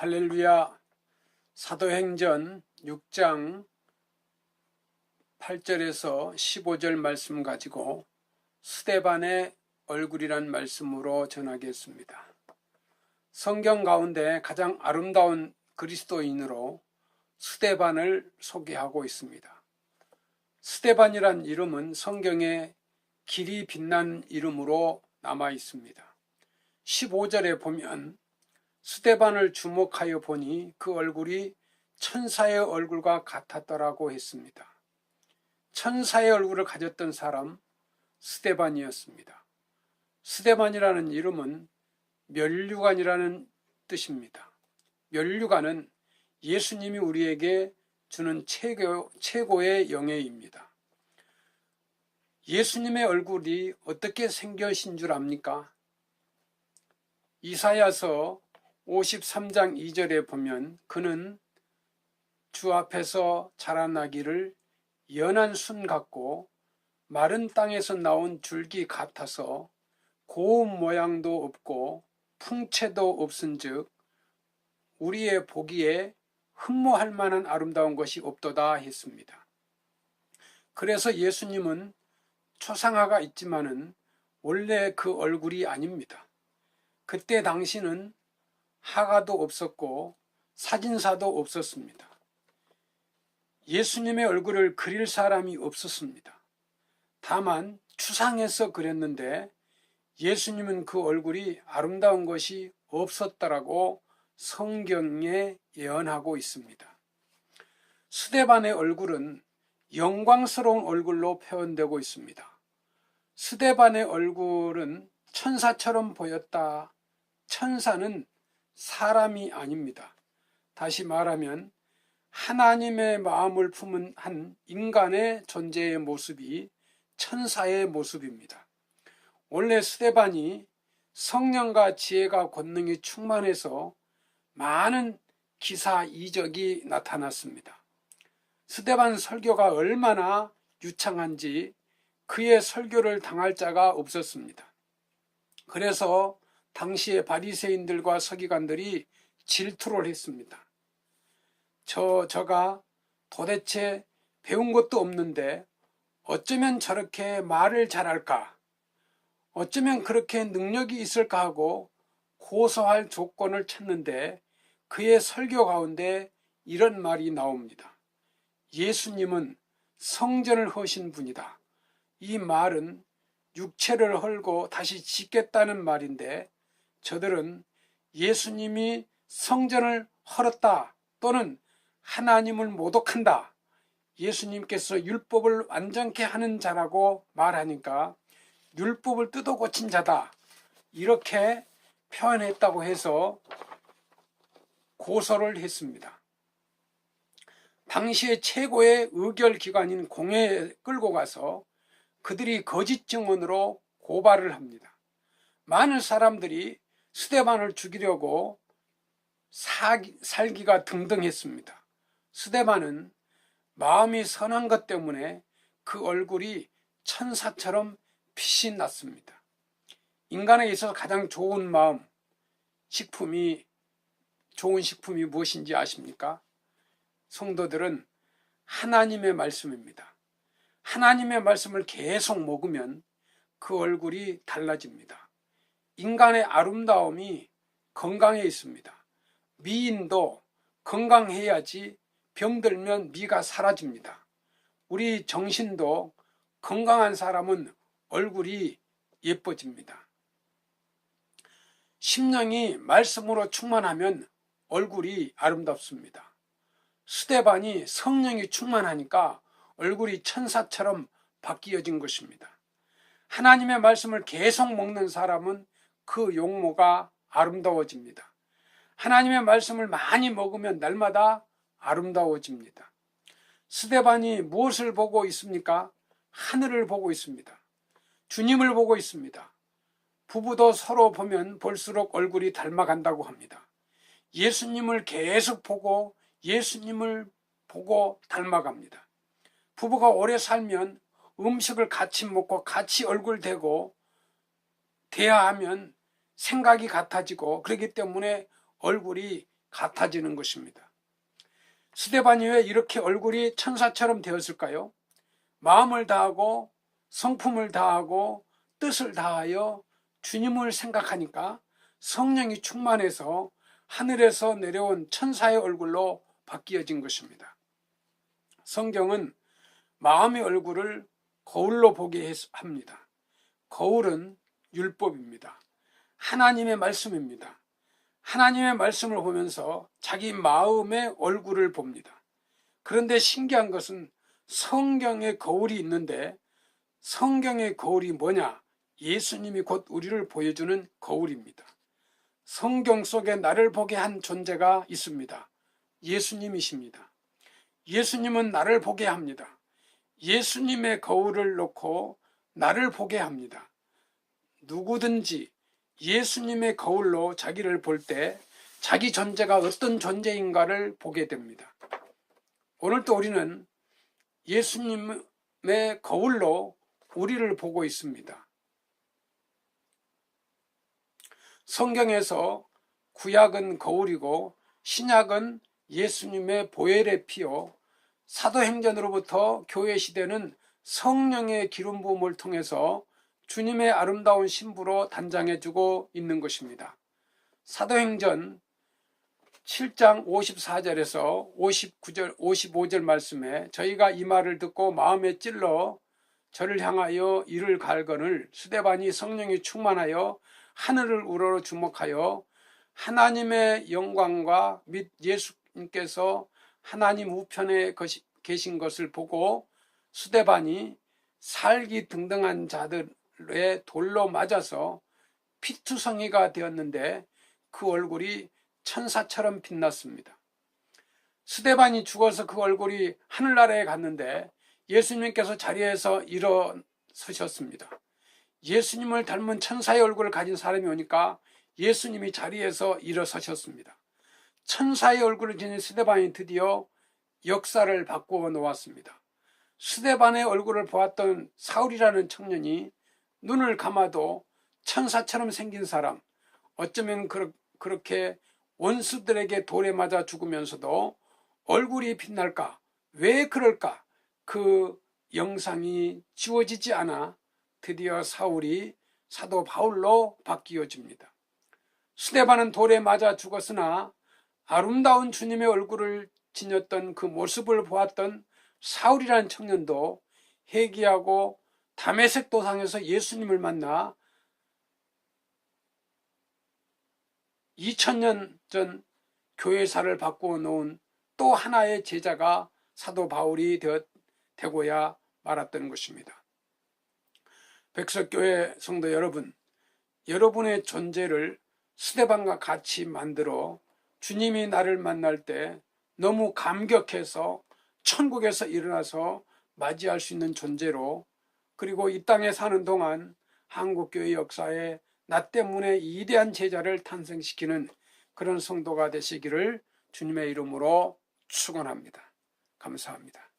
할렐루야 사도행전 6장 8절에서 15절 말씀 가지고 스데반의 얼굴이란 말씀으로 전하겠습니다. 성경 가운데 가장 아름다운 그리스도인으로 스데반을 소개하고 있습니다. 스데반이란 이름은 성경에 길이 빛난 이름으로 남아 있습니다. 15절에 보면 스데반을 주목하여 보니 그 얼굴이 천사의 얼굴과 같았더라고 했습니다. 천사의 얼굴을 가졌던 사람 스데반이었습니다. 스데반이라는 이름은 멸류관이라는 뜻입니다. 멸류관은 예수님이 우리에게 주는 최고, 최고의 영예입니다. 예수님의 얼굴이 어떻게 생겨신 줄 압니까? 이사야서 53장 2절에 보면 그는 주 앞에서 자라나기를 연한 순 같고 마른 땅에서 나온 줄기 같아서 고운 모양도 없고 풍채도 없은즉 우리의 보기에 흠모할 만한 아름다운 것이 없도다 했습니다. 그래서 예수님은 초상화가 있지만은 원래 그 얼굴이 아닙니다. 그때 당시는 하가도 없었고 사진사도 없었습니다. 예수님의 얼굴을 그릴 사람이 없었습니다. 다만 추상해서 그렸는데 예수님은 그 얼굴이 아름다운 것이 없었다라고 성경에 예언하고 있습니다. 스데반의 얼굴은 영광스러운 얼굴로 표현되고 있습니다. 스데반의 얼굴은 천사처럼 보였다. 천사는 사람이 아닙니다. 다시 말하면 하나님의 마음을 품은 한 인간의 존재의 모습이 천사의 모습입니다. 원래 스데반이 성령과 지혜가 권능이 충만해서 많은 기사 이적이 나타났습니다. 스데반 설교가 얼마나 유창한지 그의 설교를 당할 자가 없었습니다. 그래서 당시의 바리새인들과 서기관들이 질투를 했습니다. 저 저가 도대체 배운 것도 없는데 어쩌면 저렇게 말을 잘할까? 어쩌면 그렇게 능력이 있을까 하고 고소할 조건을 찾는데 그의 설교 가운데 이런 말이 나옵니다. 예수님은 성전을 허신 분이다. 이 말은 육체를 헐고 다시 짓겠다는 말인데 저들은 예수님이 성전을 헐었다 또는 하나님을 모독한다. 예수님께서 율법을 완전케 하는 자라고 말하니까 율법을 뜯어 고친 자다. 이렇게 표현했다고 해서 고소를 했습니다. 당시의 최고의 의결 기관인 공회에 끌고 가서 그들이 거짓 증언으로 고발을 합니다. 많은 사람들이 스데반을 죽이려고 사기, 살기가 등등했습니다. 스데반은 마음이 선한 것 때문에 그 얼굴이 천사처럼 빛이 났습니다. 인간에 있어서 가장 좋은 마음, 식품이, 좋은 식품이 무엇인지 아십니까? 성도들은 하나님의 말씀입니다. 하나님의 말씀을 계속 먹으면 그 얼굴이 달라집니다. 인간의 아름다움이 건강에 있습니다. 미인도 건강해야지 병들면 미가 사라집니다. 우리 정신도 건강한 사람은 얼굴이 예뻐집니다. 심령이 말씀으로 충만하면 얼굴이 아름답습니다. 스데반이 성령이 충만하니까 얼굴이 천사처럼 바뀌어진 것입니다. 하나님의 말씀을 계속 먹는 사람은 그 용모가 아름다워집니다. 하나님의 말씀을 많이 먹으면 날마다 아름다워집니다. 스데반이 무엇을 보고 있습니까? 하늘을 보고 있습니다. 주님을 보고 있습니다. 부부도 서로 보면 볼수록 얼굴이 닮아간다고 합니다. 예수님을 계속 보고 예수님을 보고 닮아갑니다. 부부가 오래 살면 음식을 같이 먹고 같이 얼굴 대고 대화하면 생각이 같아지고 그렇기 때문에 얼굴이 같아지는 것입니다. 스데반이 왜 이렇게 얼굴이 천사처럼 되었을까요? 마음을 다하고 성품을 다하고 뜻을 다하여 주님을 생각하니까 성령이 충만해서 하늘에서 내려온 천사의 얼굴로 바뀌어진 것입니다. 성경은 마음의 얼굴을 거울로 보게 합니다. 거울은 율법입니다. 하나님의 말씀입니다. 하나님의 말씀을 보면서 자기 마음의 얼굴을 봅니다. 그런데 신기한 것은 성경의 거울이 있는데 성경의 거울이 뭐냐? 예수님이 곧 우리를 보여주는 거울입니다. 성경 속에 나를 보게 한 존재가 있습니다. 예수님이십니다. 예수님은 나를 보게 합니다. 예수님의 거울을 놓고 나를 보게 합니다. 누구든지 예수님의 거울로 자기를 볼 때 자기 존재가 어떤 존재인가를 보게 됩니다. 오늘도 우리는 예수님의 거울로 우리를 보고 있습니다. 성경에서 구약은 거울이고 신약은 예수님의 보혈의 피요 사도행전으로부터 교회 시대는 성령의 기름 부음을 통해서 주님의 아름다운 신부로 단장해주고 있는 것입니다. 사도행전 7장 54절에서 59절, 55절 말씀에 저희가 이 말을 듣고 마음에 찔러 저를 향하여 이를 갈거늘 수대반이 성령이 충만하여 하늘을 우러러 주목하여 하나님의 영광과 및 예수님께서 하나님 우편에 계신 것을 보고 수대반이 살기 등등한 자들 의 돌로 맞아서 피투성이가 되었는데 그 얼굴이 천사처럼 빛났습니다. 수대반이 죽어서 그 얼굴이 하늘나라에 갔는데 예수님께서 자리에서 일어서셨습니다. 예수님을 닮은 천사의 얼굴을 가진 사람이 오니까 예수님이 자리에서 일어서셨습니다. 천사의 얼굴을 지닌 스데반이 드디어 역사를 바꾸어 놓았습니다. 스데반의 얼굴을 보았던 사울이라는 청년이 눈을 감아도 천사처럼 생긴 사람, 어쩌면 그렇게 원수들에게 돌에 맞아 죽으면서도 얼굴이 빛날까? 왜 그럴까? 그 영상이 지워지지 않아 드디어 사울이 사도 바울로 바뀌어집니다. 스데반은 돌에 맞아 죽었으나 아름다운 주님의 얼굴을 지녔던 그 모습을 보았던 사울이라는 청년도 회개하고 담에색 도상에서 예수님을 만나 2000년 전 교회사를 바꾸어 놓은 또 하나의 제자가 사도 바울이 되었, 되고야 말았던 것입니다. 백석교회 성도 여러분, 여러분의 존재를 스데반과 같이 만들어 주님이 나를 만날 때 너무 감격해서 천국에서 일어나서 맞이할 수 있는 존재로 그리고 이 땅에 사는 동안 한국교회 역사에 나 때문에 이대한 제자를 탄생시키는 그런 성도가 되시기를 주님의 이름으로 축원합니다. 감사합니다.